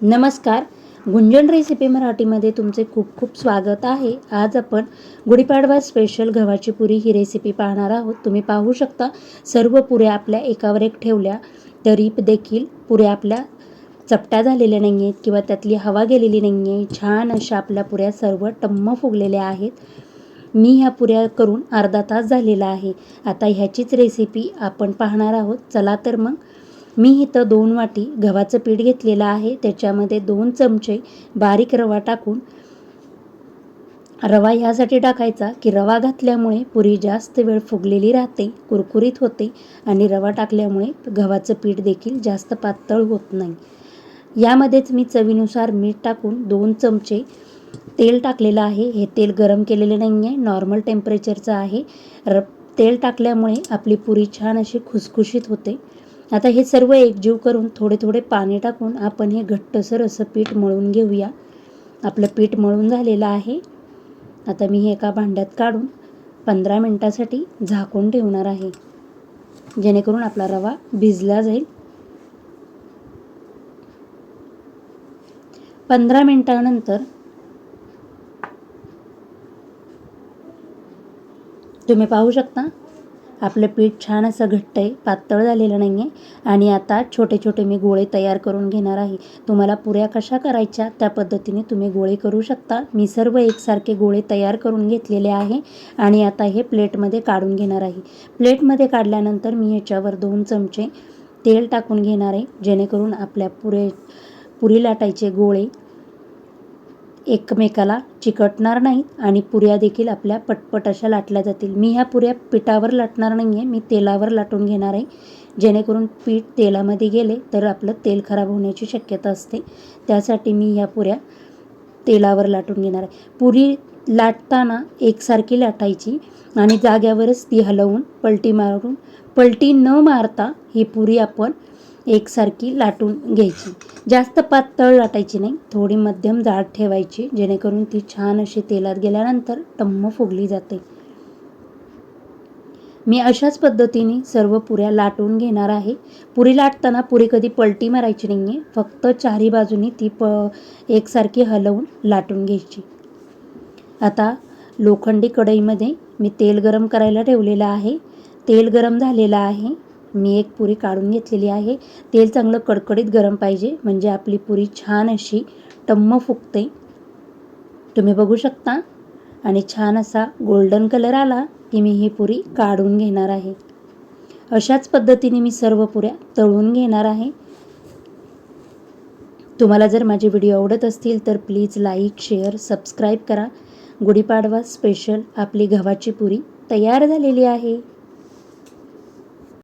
नमस्कार. गुंजन रेसिपी मराठीमध्ये तुमचे खूप खूप स्वागत आहे. आज आपण गुढीपाडवा स्पेशल गव्हाची पुरी ही रेसिपी पाहणार आहोत. तुम्ही पाहू शकता सर्व पुऱ्या आपल्या एकावर एक ठेवल्या तरी देखील पुऱ्या आपल्या चपट्या झालेल्या नाही आहेत किंवा त्यातली हवा गेलेली नाही आहे छान अशा आपल्या पुऱ्या सर्व टम्म फुगलेल्या आहेत. मी ह्या पुऱ्या करून अर्धा तास झालेला आहे. आता ह्याचीच रेसिपी आपण पाहणार आहोत. चला तर मग मी इथं दोन वाटी गव्हाचं पीठ घेतलेलं आहे. त्याच्यामध्ये दोन चमचे बारीक रवा टाकून रवा ह्यासाठी टाकायचा की रवा घातल्यामुळे पुरी जास्त वेळ फुगलेली राहते कुरकुरीत होते आणि रवा टाकल्यामुळे गव्हाचं पीठ देखील जास्त पातळ होत नाही. यामध्येच मी चवीनुसार मीठ टाकून दोन चमचे तेल टाकलेलं आहे. हे तेल गरम केलेले नाही आहे नॉर्मल टेम्परेचरचं आहे. र तेल टाकल्यामुळे आपली पुरी छान अशी खुसखुशीत होते. आता हे सर्व एकजीव करून थोडे थोडे पाणी टाकून आपण हे घट्टसर असं पीठ मळून घेऊया. आपलं पीठ मळून झालेलं आहे. आता मी हे एका भांड्यात काढून पंधरा मिनटासाठी झाकून ठेवणार आहे. जेणेकरून आपला रवा भिजला जाईल. पंधरा मिनटानंतर तुम्ही पाहू शकता आपलं पीठ छान असं घट्ट आहे पातळ झालेलं नाही आहे आणि आता छोटे छोटे मी गोळे तयार करून घेणार आहे. तुम्हाला पुऱ्या कशा करायच्या त्या पद्धतीने तुम्ही गोळे करू शकता. मी सर्व एकसारखे गोळे तयार करून घेतलेले आहे आणि आता हे प्लेटमध्ये काढून घेणार आहे. प्लेटमध्ये काढल्यानंतर मी ह्याच्यावर दोन चमचे तेल टाकून घेणार आहे जेणेकरून आपल्या पुरे पुरी लाटायचे गोळे एकमेकाला चिकटणार नाहीत आणि पुऱ्या देखील आपल्या पटपट अशा लाटल्या जातील. मी ह्या पुऱ्या पिठावर लाटणार नाही आहे मी तेलावर लाटून घेणार आहे. जेणेकरून पीठ तेलामध्ये गेले तर आपलं तेल खराब होण्याची शक्यता असते. त्यासाठी मी ह्या पुऱ्या तेलावर लाटून घेणार आहे. पुरी लाटताना एकसारखी लाटायची आणि जाग्यावरच ती हलवून पलटी मारून पलटी न मारता ही पुरी आपण एकसारखी लाटून घ्यायची. जास्त पातळ लाटायची नाही थोडी मध्यम जाड ठेवायची जेणेकरून ती छान अशी तेलात गेल्यानंतर टम्म फुगली जाते. मी अशाच पद्धतीने सर्व पुऱ्या लाटून घेणार आहे. पुरी लाटताना पुरी कधी पलटी मारायची नाही आहे फक्त चारी बाजूनी ती प एकसारखी हलवून लाटून घ्यायची. आता लोखंडी कढईमध्ये मी तेल गरम करायला ठेवलेलं आहे. तेल गरम झालेलं आहे. मी एक पुरी काढून घेतलेली आहे. तेल चांगलं कडकडीत गरम पाहिजे. म्हणजे आपली पुरी छान अशी टम्म फुगते. तुम्ही बघू शकता. आणि छान असा गोल्डन कलर आला की मी ही पुरी काढून घेणार आहे. अशाच पद्धतीने मी सर्व पुऱ्या तळून घेणार आहे. तुम्हाला जर माझे व्हिडिओ आवडत असतील तर प्लीज लाईक शेअर सबस्क्राईब करा. गुढीपाडवा स्पेशल आपली गव्हाची पुरी तयार झालेली आहे.